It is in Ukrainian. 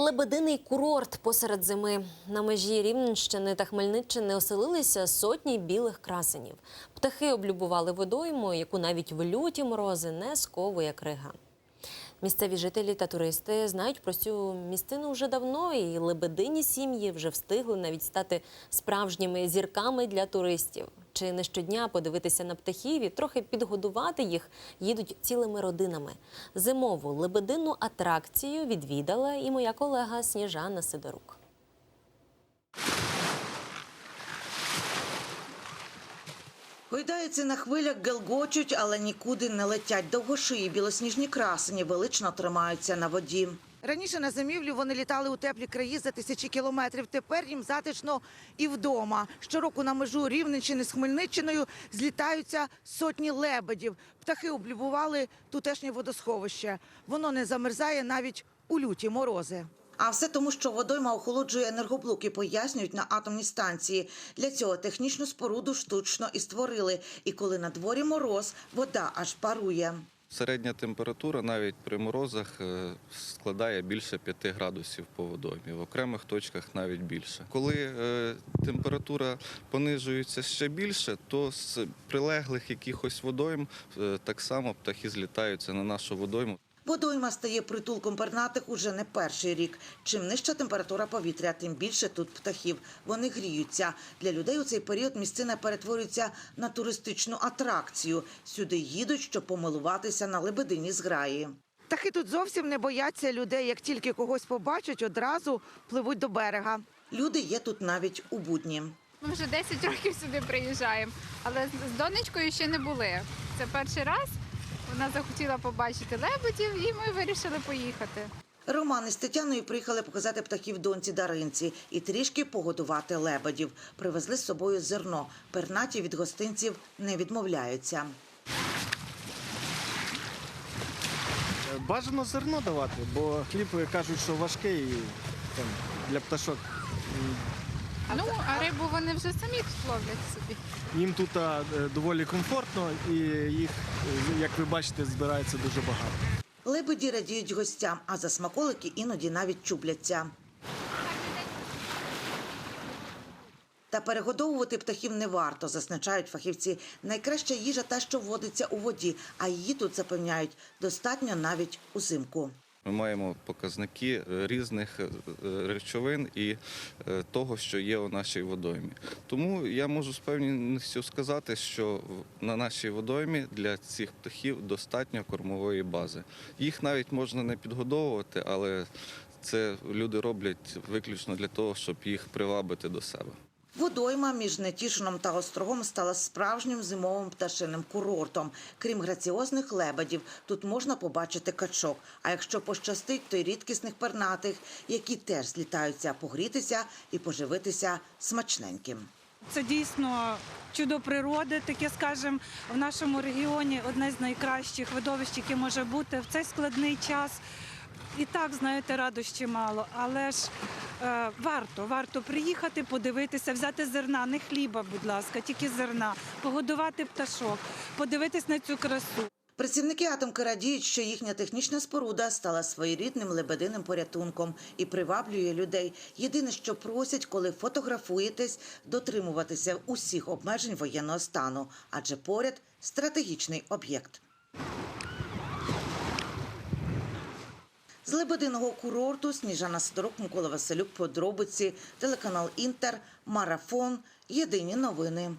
Лебединий курорт посеред зими. На межі Рівненщини та Хмельниччини оселилися сотні білих красенів. Птахи облюбували водойму, яку навіть в люті морози не сковує крига. Місцеві жителі та туристи знають про цю місцину вже давно, і лебедині сім'ї вже встигли навіть стати справжніми зірками для туристів. Чи не щодня подивитися на птахів і трохи підгодувати їх їдуть цілими родинами. Зимову лебединну атракцію відвідала і моя колега Сніжана Сидорук. Гойдаються на хвилях, гелгочуть, але нікуди не летять. Довгошиї білосніжні красені велично тримаються на воді. Раніше на зимівлю вони літали у теплі краї за тисячі кілометрів. Тепер їм затишно і вдома. Щороку на межу Рівненщини з Хмельниччиною злітаються сотні лебедів. Птахи облюбували тутешнє водосховище. Воно не замерзає навіть у люті морози. А все тому, що водойма охолоджує енергоблоки, пояснюють на атомній станції. Для цього технічну споруду штучно і створили. І коли на дворі мороз, вода аж парує. Середня температура навіть при морозах е, складає більше 5 градусів по водоймі, в окремих точках навіть більше. Коли е, температура понижується ще більше, то з прилеглих якихось водойм е, так само птахи злітаються на нашу водойму. Водойма стає притулком пернатих уже не перший рік. Чим нижча температура повітря, тим більше тут птахів. Вони гріються. Для людей у цей період місцина перетворюється на туристичну атракцію. Сюди їдуть, щоб помилуватися на лебедині зграї. Птахи тут зовсім не бояться людей. Як тільки когось побачать, одразу пливуть до берега. Люди є тут навіть у будні. Ми вже 10 років сюди приїжджаємо, але з- з донечкою ще не були. Це перший раз. Вона захотіла побачити лебедів, і ми вирішили поїхати. Роман із Тетяною приїхали показати птахів доньці Даринці і трішки погодувати лебедів. Привезли з собою зерно. Пернаті від гостинців не відмовляються. Бажано зерно давати, бо хліб кажуть, що важкий і, там, для пташок. Ну, а рибу вони вже самі ловлять собі. Їм тут е, доволі комфортно і їх, е, як ви бачите, збирається дуже багато. Лебеді радіють гостям, а за смаколики іноді навіть чубляться. Та перегодовувати птахів не варто, зазначають фахівці. Найкраща їжа та, що водиться у воді, а її тут запевняють достатньо навіть узимку. Ми маємо показники е, різних е, речовин і е, того, що є у нашій водоймі. Тому я можу з певністю сказати, що на нашій водоймі для цих птахів достатньо кормової бази. Їх навіть можна не підгодовувати, але це люди роблять виключно для того, щоб їх привабити до себе. Водойма між Нетішином та Острогом стала справжнім зимовим пташиним курортом. Крім граціозних лебедів, тут можна побачити качок. А якщо пощастить, то й рідкісних пернатих, які теж злітаються погрітися і поживитися смачненьким. Це дійсно чудо природи, таке скажемо, в нашому регіоні одне з найкращих видовищ, яке може бути в цей складний час. І так, знаєте, радощі мало, але ж варто, варто приїхати, подивитися, взяти зерна, не хліба, будь ласка, тільки зерна, погодувати пташок, подивитись на цю красу. Працівники атомки радіють, що їхня технічна споруда стала своєрідним лебединим порятунком і приваблює людей. Єдине, що просять, коли фотографуєтесь, дотримуватися усіх обмежень воєнного стану, адже поряд стратегічний об'єкт. З лебединого курорту Сніжана Сидорук, Микола Василюк, подробиці, телеканал Інтер, Марафон. Єдині новини.